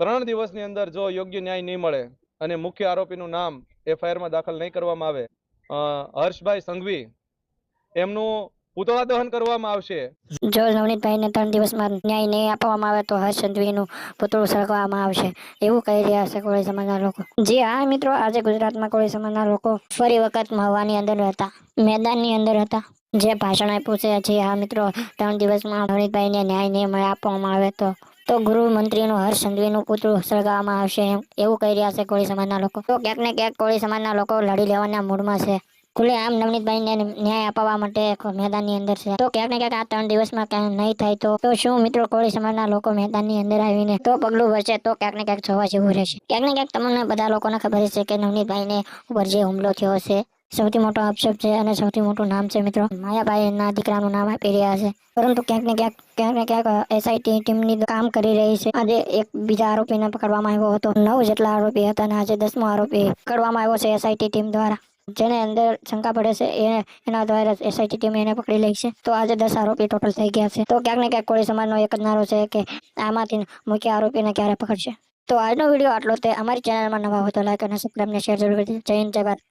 ત્રણ દિવસની અંદર જો યોગ્ય ન્યાય નહીં મળે અને મુખ્ય આરોપીનું નામ એફઆઈઆરમાં દાખલ નહીં કરવામાં આવે હર્ષભાઈ સંઘવી, એમનું પુતળા દહન કરવામાં આવશે. જો નવનીતભાઈને ત્રણ દિવસમાં ન્યાય નહીં આપવામાં આવે તો હર્ષ સંઘવીનું પુતળું સળગવામાં આવશે. એવું કહી રહ્યા છે કોળી સમાજના લોકો. જી હા મિત્રો, આજે ગુજરાતમાં કોળી સમાજના લોકો ફરી વખત મહવાની અંદર હતા, મેદાનની અંદર હતા. જે ભાષણ આપ્યું છે, જી હા મિત્રો, ત્રણ દિવસમાં નવનીતભાઈને ન્યાય નહીં આપવામાં આવે તો તો ગૃહમંત્રીનું હર્ષ સંઘવીનું પુતળું સળગાવવામાં આવશે એમ એવું કહી રહ્યા છે કોળી સમાજના લોકો. તો ક્યાંક ને ક્યાંક કોળી સમાજના લોકો લડી લેવાના મૂડમાં છે. ખુલ્લે આમ નવનીતભાઈને ન્યાય અપાવવા માટે મેદાનની અંદર છે. તો ક્યાંક ને ક્યાંક આ ત્રણ દિવસમાં ક્યાંક નહીં થાય તો શું મિત્રો કોળી સમાજના લોકો મેદાનની અંદર આવીને તો પગલું ભરશે તો ક્યાંક ને ક્યાંક જોવા જેવું રહેશે. ક્યાંક ને ક્યાંક તમને બધા લોકોને ખબર છે કે નવનીતભાઈને ઉપર જે હુમલો થયો છે સૌથી મોટો આક્ષેપ છે અને સૌથી મોટું નામ છે મિત્રો. માયાભાઈના દીકરાનું નામ આપી રહ્યા છે. પરંતુ ક્યાંક ને ક્યાંક ક્યાંક ને ક્યાંક એસઆઈટી ટીમની કામ કરી રહી છે. આજે એક બીજા આરોપીને પકડવામાં આવ્યો હતો. નવ જેટલા આરોપી હતા અને આજે દસમો આરોપી પકડવામાં આવ્યો છે એસઆઈટી ટીમ દ્વારા. જેને અંદર શંકા પડે છે, એ એના દ્વારા એસઆઈટી ટીમ એને પકડી લે છે. તો આજે દસ આરોપી ટોટલ થઈ ગયા છે. તો ક્યાંક ને ક્યાંક કોળી સમાજનો એક જ નારો છે કે આમાંથી મુખ્ય આરોપીને ક્યારે પકડશે? તો આજનો વીડિયો આટલો તે. અમારી ચેનલમાં નવા હોય તો લાઈક અને સબસ્ક્રાઈબ ને શેર જરૂર કરી જય હિન્દ, જય ભારત.